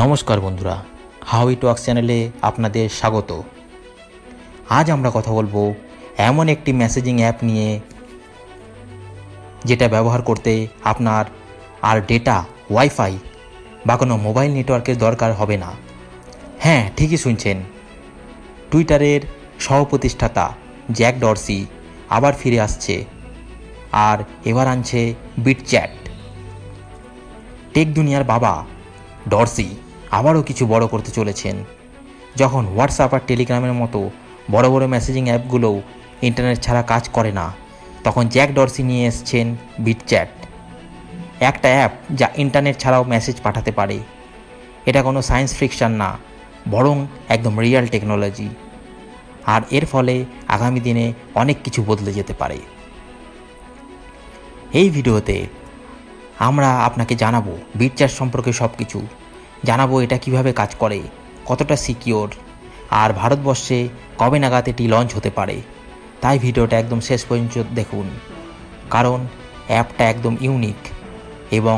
নমস্কার বন্ধুরা how works চ্যানেলে আপনাদের স্বাগত। আজ আমরা কথা বলব এমন একটি মেসেজিং অ্যাপ নিয়ে, যেটা ব্যবহার করতে আপনার আর ডেটা ওয়াইফাই বা কোনো মোবাইল নেটওয়ার্কের দরকার হবে না। হ্যাঁ ঠিকই শুনছেন। টুইটারের সহপ্রতিষ্ঠাতা জ্যাক ডরসি আবার ফিরে আসছে আর এবার আনছে বিটচ্যাট টেক দুনিয়ার বাবা ডরসি আবারও কিছু বড় করতে চলেছেন। যখন হোয়াটসঅ্যাপ আর টেলিগ্রামের মতো বড় বড় মেসেজিং অ্যাপগুলোও ইন্টারনেট ছাড়া কাজ করে না, তখন জ্যাক ডরসি নিয়ে এসছেন বিটচ্যাট। একটা অ্যাপ যা ইন্টারনেট ছাড়াও মেসেজ পাঠাতে পারে। এটা কোনো সায়েন্স ফিকশন না, বরং একদম রিয়েল টেকনোলজি আর এর ফলে আগামী দিনে অনেক কিছু বদলে যেতে পারে। এই ভিডিওতে আমরা আপনাকে জানাব বিটচ্যাট সম্পর্কে সব কিছু জানাব এটা কীভাবে কাজ করে, কতটা সিকিওর আর ভারতবর্ষে কবে নাগাদ এটি লঞ্চ হতে পারে। তাই ভিডিওটা একদম শেষ পর্যন্ত দেখুন। কারণ অ্যাপটা একদম ইউনিক এবং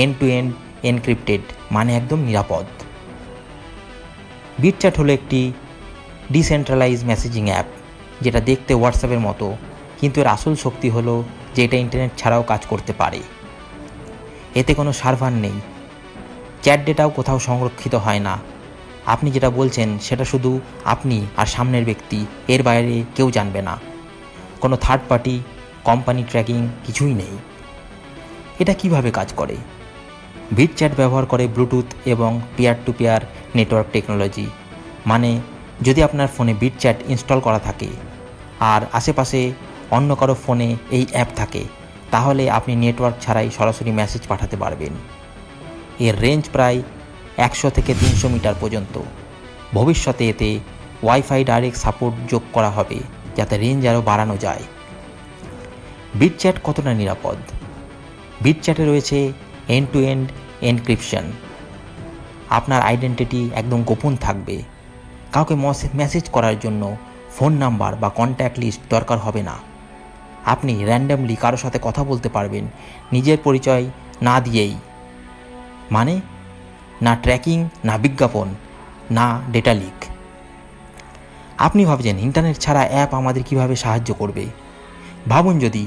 এন্ড টু এন্ড এনক্রিপ্টেড মানে একদম নিরাপদ। বিটচ্যাট হলো একটি ডিসেন্ট্রালাইজ মেসেজিং অ্যাপ যেটা দেখতে হোয়াটসঅ্যাপের মতো, কিন্তু এর আসল শক্তি হলো যে এটা ইন্টারনেট ছাড়াও কাজ করতে পারে। এতে কোনো সার্ভার নেই। চ্যাট ডেটাও কোথাও সংরক্ষিত হয় না। আপনি যেটা বলছেন, সেটা শুধু আপনি আর সামনের ব্যক্তি, এর বাইরে কেউ জানবে না। কোনো থার্ড পার্টি কোম্পানি ট্র্যাকিং কিছুই নেই। এটা কীভাবে কাজ করে? বিট চ্যাট ব্যবহার করে ব্লুটুথ এবং peer to peer network technology মানে যদি আপনার ফোনে বিট চ্যাট ইনস্টল করা থাকে, আর আশেপাশে অন্য কারও ফোনে এই অ্যাপ থাকে তাহলে আপনি নেটওয়ার্ক ছাড়াই সরাসরি মেসেজ পাঠাতে পারবেন। এর রেঞ্জ প্রায় একশো থেকে তিনশো মিটার পর্যন্ত। ভবিষ্যতে এতে ওয়াইফাই ডাইরেক্ট সাপোর্ট যোগ করা হবে, যাতে রেঞ্জ আরও বাড়ানো যায়। বিটচ্যাট কতটা নিরাপদ? বিটচ্যাটে রয়েছে এন্ড টু এন্ড এনক্রিপশন আপনার আইডেন্টিটি একদম গোপন থাকবে। কাউকে মেসেজ করার জন্য ফোন নাম্বার বা কন্ট্যাক্ট লিস্ট দরকার হবে না। আপনি র্যান্ডামলি কারও সাথে কথা বলতে পারবেন, নিজের পরিচয় না দিয়েই। মানে? না ট্র্যাকিং না বিজ্ঞাপন, না ডেটা লিক আপনি ভাবছেন ইন্টারনেট ছাড়া অ্যাপ আমাদের কীভাবে সাহায্য করবে? ভাবুন যদি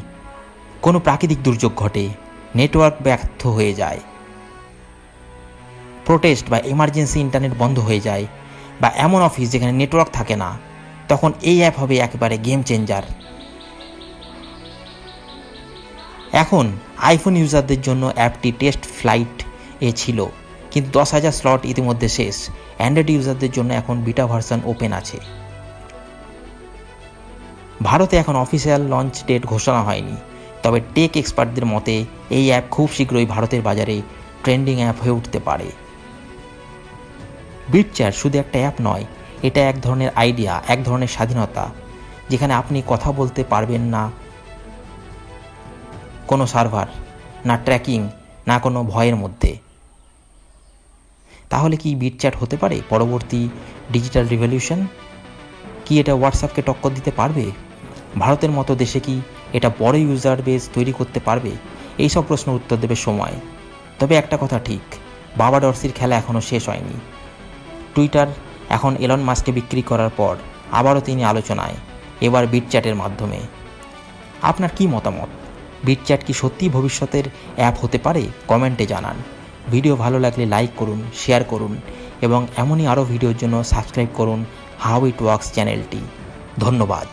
কোনো প্রাকৃতিক দুর্যোগ ঘটে নেটওয়ার্ক ব্যর্থ হয়ে যায় প্রোটেস্ট বা এমার্জেন্সি ইন্টারনেট বন্ধ হয়ে যায়, বা এমন অফিস যেখানে নেটওয়ার্ক থাকে না, তখন এই অ্যাপ হবে একেবারে গেম চেঞ্জার এখন আইফোন ইউজারদের জন্য অ্যাপটি টেস্ট ফ্লাইট এ ছিল, কিন্তু দশ হাজার স্লট ইতিমধ্যে শেষ। অ্যান্ড্রয়েড ইউজারদের জন্য এখন বিটা ভার্সন ওপেন আছে। ভারতে এখন অফিসিয়াল লঞ্চ ডেট ঘোষণা হয়নি, তবে টেক এক্সপার্টদের মতে এই অ্যাপ খুব শীঘ্রই ভারতের বাজারে ট্রেন্ডিং অ্যাপ হয়ে উঠতে পারে। বিটচ্যাট শুধু একটা অ্যাপ নয়, এটা এক ধরনের আইডিয়া এক ধরনের স্বাধীনতা, যেখানে আপনি কথা বলতে পারবেন না কোনো সার্ভার, না ট্র্যাকিং, না কোনো ভয়ের মধ্যে। তাহলে কি বিটচ্যাট হতে পারে? পরবর্তী ডিজিটাল রিভলিউশন? কি এটা হোয়াটসঅ্যাপকে টক্কর দিতে পারবে? ভারতের মতো দেশে কি এটা বড় ইউজার বেস তৈরি করতে পারবে? এই সব প্রশ্নের উত্তর দেবে সময়। তবে একটা কথা ঠিক, বাবা ডরসির খেলা এখনও শেষ হয়নি। টুইটার এখন এলন মাস্কে বিক্রি করার পর আবারও তিনি আলোচনায়, এবার বিটচ্যাটের মাধ্যমে। আপনার কি মতামত? বিটচ্যাট কি সত্যি ভবিষ্যতের অ্যাপ হতে পারে? কমেন্টে জানান। ভিডিও ভালো লাগলে লাইক করুন, শেয়ার করুন এবং এমনই আরও ভিডিওর জন্য সাবস্ক্রাইব করুন হাউ ইট ওয়ার্কস চ্যানেলটি। ধন্যবাদ।